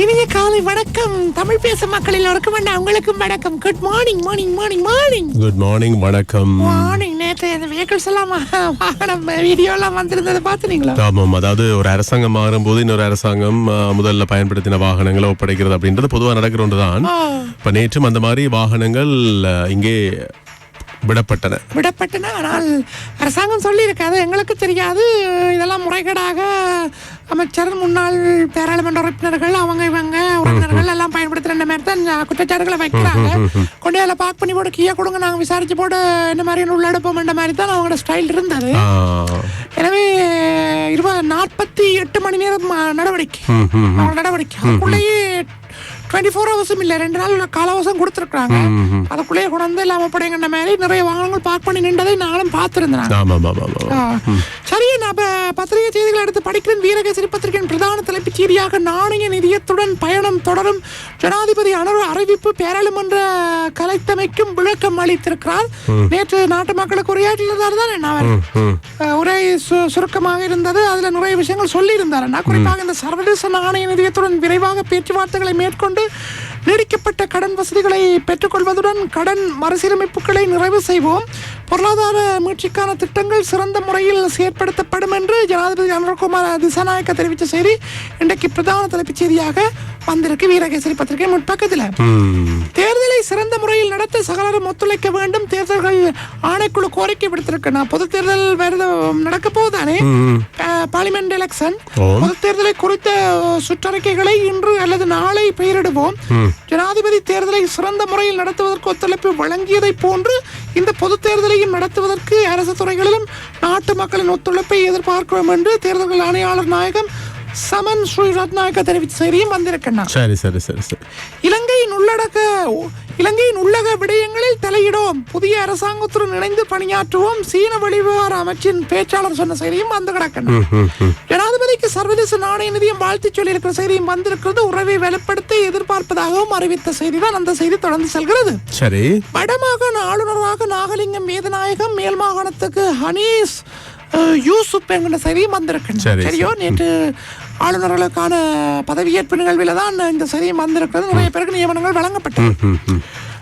இனிய காலை வணக்கம். தமிழ் பேசும் மக்கள் எல்லோருக்கும் வேண்டாம் உங்களுக்கும் வணக்கம். Good morning morning morning morning good morning வணக்கம். மார்னிங் நேற்று அந்த வெஹிக்கிள்ஸ் எல்லாம் வாகனம் வீடியோ எல்லாம் வந்திருந்ததை பார்த்துனீங்களா? ஆமாம் அதாவது ஒரு அரசாங்கம் மாறும்போது இன்னொரு அரசாங்கம் முதல்ல பயன்படுத்தின வாகனங்களை ஒப்படைக்கிறது அப்படின்றது பொதுவாக நடக்கிற ஒன்றுதான். இப்ப நேற்றும் அந்த மாதிரி வாகனங்கள் இங்கே விடப்பட்டன. விடப்பட்டன. ஆனால் அரசாங்கம் சொல்லியிருக்காது எங்களுக்கு தெரியாது. இதெல்லாம் முறைகேடாக அமைச்சர் முன்னாள் பாராளுமன்ற உறுப்பினர்கள் அவங்க இவங்க உறுப்பினர்கள் எல்லாம் பயன்படுத்துகிற மாதிரி தான் குற்றச்சாட்டுகளை வைக்கிறாங்க. கொண்டு அதில் பார்க் பண்ணி போட்டு கீழே கொடுங்க. நாங்கள் விசாரிச்சு போட்டு இந்த மாதிரி உள்ளெடுப்போம் என்ற மாதிரி தான் அவங்களோட ஸ்டைல் இருந்தது. எனவே இருபது நாற்பத்தி எட்டு மணி நேரம் நடவடிக்கை. நடவடிக்கை. அதுக்குள்ளேயே டுவெண்ட்டி ஃபோர் ஹவர்ஸும் இல்லை. ரெண்டு நாள் காலவசம் கொடுத்துருக்காங்க அதுக்குள்ளேயே கொண்டாந்து இல்லாமல் படைங்கிற மாதிரி நிறைய வாகனங்கள் பார்க் பண்ணி நின்றதை நானும் பார்த்துருந்தேன். சரி நான் இப்ப பத்திரிகை செய்திகளை எடுத்து படிக்கிறேன். வீரகேசரி பத்திரிகையின் பிரதான தலைப்புச் செய்தியாக நாணய நிதியத்துடன் பயணம் தொடரும். ஜனாதிபதி அனுர அறிவிப்பு பாராளுமன்ற கலைத்தமைக்கும் விளக்கம் அளித்திருக்கிறார். நேற்று நாட்டு மக்களுக்கு உரையாற்றியிருந்தார் தான் அவர்? உரை சுருக்கமாக இருந்தது. அதுல நிறைய விஷயங்கள் சொல்லியிருந்தார் அண்ணா. குறிப்பாக இந்த சர்வதேச நாணய நிதியத்துடன் விரைவாக பேச்சுவார்த்தைகளை மேற்கொண்டு நீடிக்கப்பட்ட கடன் வசதிகளை பெற்றுக்கொள்வதுடன் கடன் மறுசீரமைப்புகளை நிறைவு செய்வோம். பொருளாதார மீட்சிக்கான திட்டங்கள் சிறந்த முறையில் செயற்படுத்தப்படும் என்று ஜனாதிபதி அனுரகுமார் திசாநாயக்க தெரிவித்த செய்தி இன்றைக்கு பிரதான தலைப்புச் செய்தியாக வந்திருக்கு. வீரகேசரி பத்திரிகை முற்பக்கத்தில் தேர்தலை சிறந்த முறையில் நடத்த சகலரும் ஒத்துழைக்க வேண்டும். தேர்தல்கள் ஆணைக்குழு கோரிக்கை விடுத்திருக்கு நான் பொது தேர்தல் வருது நடக்க போகுதானே? பார்லிமெண்ட் எலெக்ஷன் பொது தேர்தலை குறித்த சுற்றறிக்கைகளை இன்று அல்லது நாளை பெயரிடுவோம். ஜனாதிபதி தேர்தலை சிறந்த முறையில் நடத்துவதற்கு ஒத்துழைப்பு வழங்கியதை போன்று இந்த பொது தேர்தலையும் நடத்துவதற்கு அரசு துறைகளிலும் நாட்டு மக்களின் ஒத்துழைப்பை எதிர்பார்க்கிறோம் என்று தேர்தல்கள் ஆணையாளர் நாயகம் சமன் ஸ்ரீ ரத்நாயக்க தெரிவித்த செய்தியும் வந்திருக்கின்றன. சரி சரி சரி சரி. இலங்கையின் உள்ளடக்க இலங்கையின் உள்ளக விடயங்களில் தலையிடோம் புதிய அரசாங்கத்துடன் இணைந்து பணியாற்றுவோம். சீன வெளிவிவகார அமைச்சின் பேச்சாளர் சொன்ன செய்தியும் வந்து கிடக்கின்றன ஜனாதிபதிக்கு சர்வதேச நாணய நிதியம் வாழ்த்து சொல்லியிருக்கிற செய்தியும் வந்திருக்கிறது. உறவை வலுப்படுத்த எதிர்பார்ப்பதாகவும் அறிவித்த செய்தி தான் அந்த செய்தி தொடர்ந்து செல்கிறது. சரி. வடமாகாண ஆளுநராக நாகலிங்கம் வேதநாயகம் மேல் மாகாணத்துக்கு ஹனீஸ் யூசுப் என்கிற செய்தியும் வந்திருக்கின்றன சரி, சரியோ நேற்று ஆளுநர்களுக்கான பதவியேற்பு நிகழ்வில் தான் இந்த செய்தியும் வந்திருக்கிறது. நிறைய பேருக்கு நியமனங்கள் வழங்கப்பட்டது.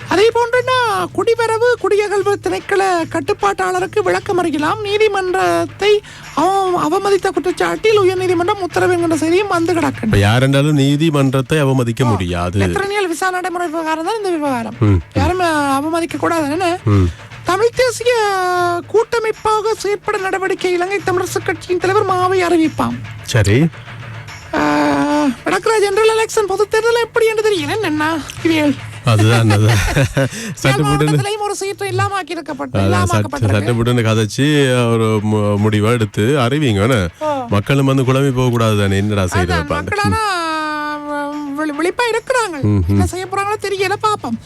அதே போன்றுனா குடிவரவு குடியகல்வு திணைக்கள கட்டுப்பாட்டாளருக்கு விளக்கம் அளிக்கலாம் நீதிமன்றத்தை அவ- அவமதித்த குற்றச்சாட்டில் உயர்நீதிமன்றம் உத்தரவு என்கிற செய்தியும் வந்து கிடக்கின்றன இப்ப யாரென்றாலும் நீதிமன்றத்தை அவமதிக்க முடியாது. லெத்தரனியல் விசா நடைமுறை விவகாரம் தான் இந்த விவகாரம். யாரும் அவமதிக்க கூடாது என்ன தமிழ் தேசிய கூட்டமைப்பாக செயற்பட நடவடிக்கை இலங்கை தமிழரசு கட்சியின் தலைவர் மாவை அறிவிப்பாம். சரி. நடக்கிற ஜெனரல் எலெக்ஷன் பொது தேர்தல் எப்படி என்று தெரியல என்ன இவியல்? அதுதான் ஒரு சீட்டு இல்லாம ஆக்கியிருக்கப்பட்டு அதான் சட்ட இல்லாமக்கப்பட்டிருக்கு சட்டப்பட்டுன்னு கதைச்சு ஒரு முடிவை எடுத்து அறிவிங்க? மக்களும் வந்து குழம்பி போக கூடாது தானே என்னடா செய்யறது விழிப்பா இருக்கிறாங்க என்ன செய்ய போறாங்களோ தெரியல பாப்போம்.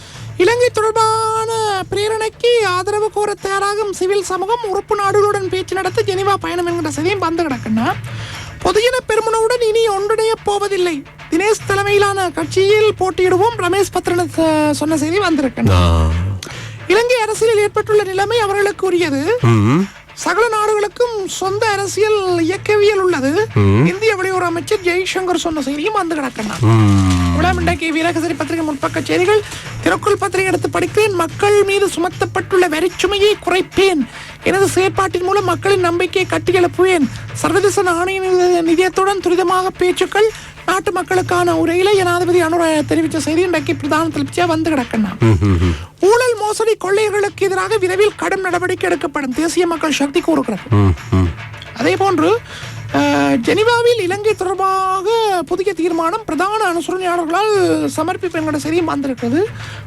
இலங்கை தொடர்பான பிரேரணைக்கு ஆதரவு கோர தயாராகும் சிவில் சமூகம் உறுப்பு நாடுகளுடன் பேச்சு நடத்த ஜெனிவா பயணம் என்கிற செய்தியும் வந்து கிடக்குன்னா பொதுஜன பெருமனவுடன் இனி ஒன்றிணைய போவதில்லை. தினேஷ் தலைமையிலான கட்சியில் போட்டியிடுவோம். ரமேஷ் பத்ரன சொன்ன செய்தி வந்திருக்கு இலங்கை அரசியலில் ஏற்பட்டுள்ள நிலைமை அவர்களுக்கு உரியது சகல நாடுகளுக்கும் சொந்த அரசியல் இயக்கவியல் உள்ளது. இந்திய வெளியுறவு அமைச்சர் ஜெய்சங்கர் சொன்ன செய்தியும் வந்து கிடக்கணும் இன்றைக்கு வீரகசரி பத்திரிகை முற்பக்க செய்திகள். திறக்குள் பத்திரிகை எடுத்து படிக்கிறேன் மக்கள் மீது சுமத்தப்பட்டுள்ள வரிச்சுமையை குறைப்பேன். எனது செயற்பாட்டின் மூலம் மக்களின் நம்பிக்கையை கட்டியெழுப்புவேன். சர்வதேச நாணய நிதி- நிதியத்துடன் துரிதமாக பேச்சுக்கள் நாட்டு மக்களுக்கான உரையில ஜனாதிபதி அனுர தெரிவித்த செய்தி இன்றைக்கு பிரதான வந்து கிடக்கணும் ஊழல் மோசடி கொள்ளையர்களுக்கு எதிராக விரைவில் கடும் நடவடிக்கை எடுக்கப்படும் தேசிய மக்கள் சக்தி கூறுகிறது அதே போன்று ஜெனிவாவில் இலங்கை தொடர்பாக புதிய தீர்மானம் பிரதான அனுசரணையாளர்களால் சமர்ப்பிப்பு என்கிற செய்தியும் வந்திருக்கிறது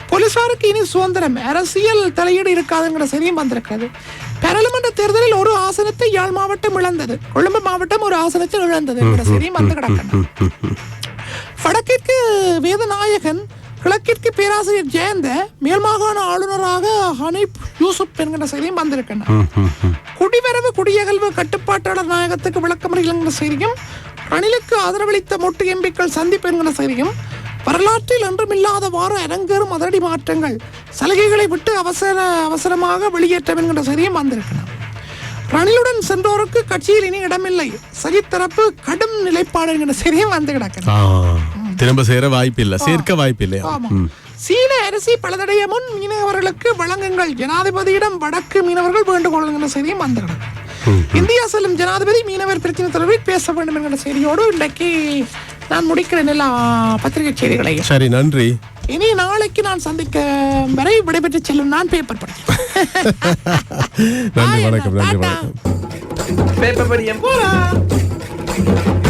போலீசாருக்கு இனி சுதந்திரம் அரசியல் தலையீடு இருக்காதுங்கிற செய்தியும் வந்திருக்கிறது பாராளுமன்ற தேர்தலில் ஒரு ஆசனத்தை யாழ் மாவட்டம் இழந்தது. கொழும்பு மாவட்டம் ஒரு ஆசனத்தை இழந்தது. என்கிற செய்தியும் வந்து கிடக்கணும் வடக்கிற்கு வேதநாயகன் கிழக்கிற்கு பேராசிரியர் ஜெயந்த மேல் மாகாண ஆளுநராக ஹனீப் யூசுப் என்கிற செய்தியும் வந்திருக்கின்றன. குடிவரவு குடியகல்வு கட்டுப்பாட்டாளர் நாயகத்துக்கு விளக்கமறிகள் என்கிற செய்தியும் ரணிலுக்கு ஆதரவளித்த மொட்டு எம்பிக்கள் சந்திப்பு என்கிற செய்தியும் வரலாற்றில் என்றுமில்லாதவாறு அரங்கேறும் அதிரடி மாற்றங்கள் சலுகைகளை விட்டு அவசர அவசரமாக வெளியேற்றம் என்கிற செய்தியும் வந்திருக்கின்றன ரணிலுடன் சென்றோருக்கு கட்சியில் இனி இடமில்லை. சஜித் தரப்பு கடும் நிலைப்பாடு என்கிற செய்தியும் வந்து கிடக்கிறது. திரும்ப சேர வாய்ப்பில்லை சேர்க்க வாய்ப்பில்லையா ஆமா. சீன அரிசி பலதடைய முன் மீனவர்களுக்கு வழங்குங்கள். ஜனாதிபதியிடம் வடக்கு மீனவர்கள் வேண்டுகோள் என்கிற செய்தியும் வந்துகிறது இந்தியா செல்லும் ஜனாதிபதி மீனவர் பிரச்சனை தொடர்பில் பேச வேண்டும் என்கிற செய்தியோடு இன்றைக்கு நான் முடிக்கிறேன் எல்லா பத்திரிகை செய்திகளை சரி நன்றி. இனி நாளைக்கு நான் சந்திக்க வரை விடைபெற்று செல்லும் நான் பேப்பர் படிக்கிறேன். நன்றி வணக்கம் நன்றி. வணக்கம். பேப்பர் படியம். போலாம்